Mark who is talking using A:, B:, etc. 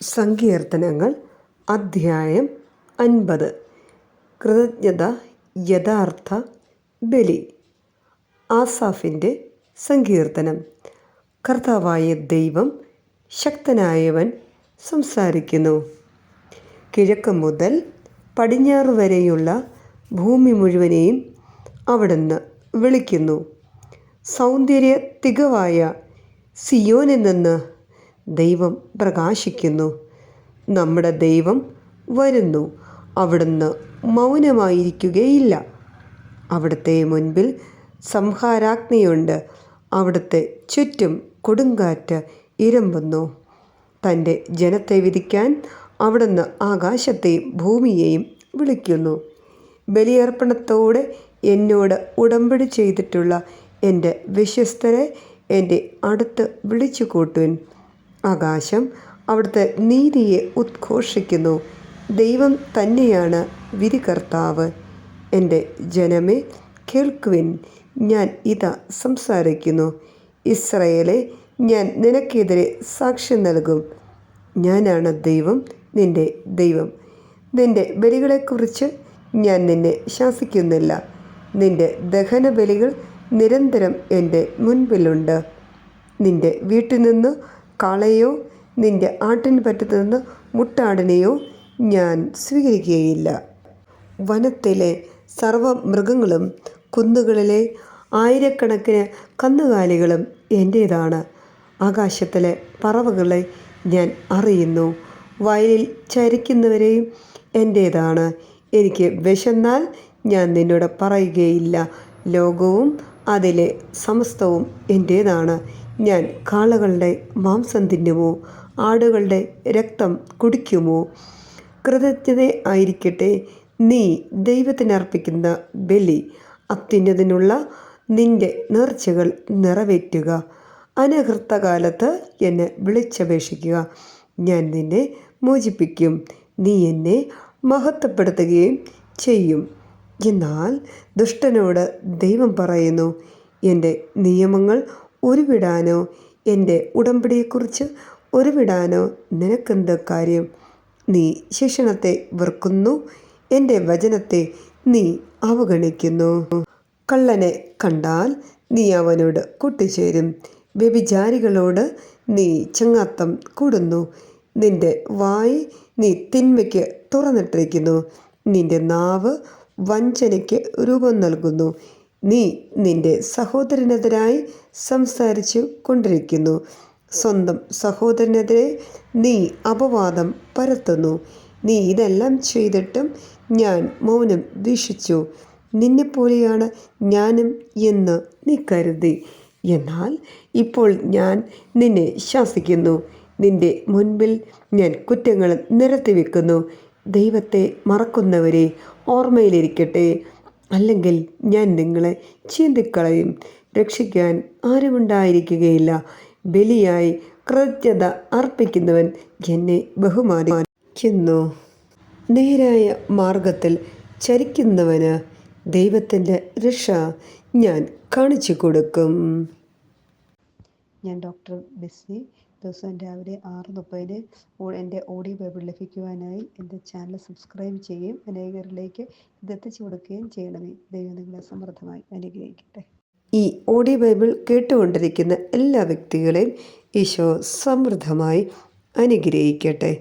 A: സങ്കീർത്തനങ്ങൾ. അധ്യായം അൻപത്. കൃതജ്ഞത യഥാർത്ഥ ബലി. ആസാഫിന്റെ സങ്കീർത്തനം. കർത്താവായ ദൈവം ശക്തനായവൻ സംസാരിക്കുന്നു. കിഴക്ക് മുതൽ പടിഞ്ഞാറ് വരെയുള്ള ഭൂമി മുഴുവനെയും അവിടുന്ന് വിളിക്കുന്നു. സൗന്ദര്യ തികവായ സിയോനിൽ നിന്ന് ദൈവം പ്രകാശിക്കുന്നു. നമ്മുടെ ദൈവം വരുന്നു. അവിടുന്ന് മൗനമായിരിക്കുകയില്ല. അവിടുത്തെ മുൻപിൽ സംഹാരാഗ്നിയുണ്ട് അവിടുത്തെ ചുറ്റും കൊടുങ്കാറ്റ് ഇരമ്പുന്നു. തന്റെ ജനത്തെ വിധിക്കാൻ അവിടുന്ന് ആകാശത്തെയും ഭൂമിയെയും വിളിക്കുന്നു. ബലിയർപ്പണത്തോടെ എന്നോട് ഉടമ്പടി ചെയ്തിട്ടുള്ള എന്റെ വിശ്വസ്തരെ എന്റെ അടുത്ത് വിളിച്ചു കൂട്ടുവിൻ ആകാശം അവിടുത്തെ നീതിയെ ഉദ്ഘോഷിക്കുന്നു. ദൈവം തന്നെയാണ് വിധികർത്താവ്. എന്റെ ജനമേ കേൾക്കുവിൻ. ഞാൻ ഇതാ സംസാരിക്കുന്നു. ഇസ്രയേലെ ഞാൻ നിനക്കെതിരെ സാക്ഷ്യം നൽകും. ഞാനാണ് ദൈവം നിന്റെ ദൈവം. നിന്റെ ബലികളെക്കുറിച്ച് ഞാൻ നിന്നെ ശാസിക്കുന്നില്ല. നിന്റെ ദഹന ബലികൾ നിരന്തരം എന്റെ മുൻപിലുണ്ട്. നിന്റെ വീട്ടിൽ നിന്ന് കാളയോ നിന്റെ ആട്ടിൻ പറ്റത്തുനിന്ന് മുട്ടാടിനെയോ ഞാൻ സ്വീകരിക്കുകയില്ല. വനത്തിലെ സർവ മൃഗങ്ങളും കുന്നുകളിലെ ആയിരക്കണക്കിന് കന്നുകാലികളും എന്റേതാണ് ആകാശത്തിലെ പറവകളെ ഞാൻ അറിയുന്നു. വയലിൽ ചരിക്കുന്നവരെയും എന്റേതാണ് എനിക്ക് വിശന്നാൽ ഞാൻ നിന്നോട് പറയുകയില്ല. ലോകവും അതിലെ സമസ്തവും എന്റേതാണ് ഞാൻ കാളകളുടെ മാംസം തിന്നുമോ? ആടുകളുടെ രക്തം കുടിക്കുമോ? കൃതജ്ഞത ആയിരിക്കട്ടെ. നീ ദൈവത്തിനർപ്പിക്കുന്ന ബലി അത്യുന്നതിനുള്ള നിന്റെ നേർച്ചകൾ നിറവേറ്റുക. അനഹൃത്തകാലത്ത് എന്നെ വിളിച്ചപേക്ഷിക്കുക. ഞാൻ നിന്നെ മോചിപ്പിക്കും. നീ എന്നെ മഹത്വപ്പെടുത്തുകയും ചെയ്യും. എന്നാൽ ദുഷ്ടനോട് ദൈവം പറയുന്നു എന്റെ നിയമങ്ങൾ ഉരുവിടാനോ എന്റെ ഉടമ്പടിയെക്കുറിച്ച് ഉരുവിടാനോ നിനക്കെന്ത് കാര്യം? നീ ശിക്ഷണത്തെ വെറുക്കുന്നു. എന്റെ വചനത്തെ നീ അവഗണിക്കുന്നു. കള്ളനെ കണ്ടാൽ നീ അവനോട് കൂട്ടിച്ചേരും. വ്യഭിചാരികളോട് നീ ചങ്ങാത്തം കൂടുന്നു. നിന്റെ വായ് നീ തിന്മയ്ക്ക് തുറന്നിട്ടിരിക്കുന്നു. നിന്റെ നാവ് വഞ്ചനയ്ക്ക് രൂപം നൽകുന്നു. നീ നിന്റെ സഹോദരനെതിരായി സംസാരിച്ചു കൊണ്ടിരിക്കുന്നു. സ്വന്തം സഹോദരനെതിരെ നീ അപവാദം പരത്തുന്നു. നീ ഇതെല്ലാം ചെയ്തിട്ടും ഞാൻ മൗനം വീക്ഷിച്ചു. നിന്നെപ്പോലെയാണ് ഞാനും എന്ന് നീ കരുതി. എന്നാൽ ഇപ്പോൾ ഞാൻ നിന്നെ ശാസിക്കുന്നു. നിന്റെ മുൻപിൽ ഞാൻ കുറ്റങ്ങൾ നിരത്തി വെക്കുന്നു ദൈവത്തെ മറക്കുന്നവരെ ഓർമ്മയിലിരിക്കട്ടെ. അല്ലെങ്കിൽ ഞാൻ നിങ്ങളെ ചീന്തിക്കളയും. രക്ഷിക്കാൻ ആരുമുണ്ടായിരിക്കുകയില്ല. ബലിയായി കൃത്യത അർപ്പിക്കുന്നവൻ എന്നെ ബഹുമാനിക്കുന്നു. നേരായ മാർഗത്തിൽ ചരിക്കുന്നവന് ദൈവത്തിന്റെ രക്ഷ ഞാൻ കാണിച്ചു കൊടുക്കും.
B: ഞാൻ ഡോക്ടർ ബെസ്സി ദിവസവും രാവിലെ ആറ് മുപ്പതിന് എന്റെ ഓഡിയോ ബൈബിൾ ലഭിക്കുവാനായി എന്റെ ചാനൽ സബ്സ്ക്രൈബ് ചെയ്യുകയും അനേകരിലേക്ക് ഇതെത്തിച്ചു കൊടുക്കുകയും ചെയ്യണമേ. ദൈവം നിങ്ങളെ സമൃദ്ധമായി അനുഗ്രഹിക്കട്ടെ.
A: ഈ ഓഡിയോ ബൈബിൾ കേട്ടുകൊണ്ടിരിക്കുന്ന എല്ലാ വ്യക്തികളെയും ഈശോ സമൃദ്ധമായി അനുഗ്രഹിക്കട്ടെ.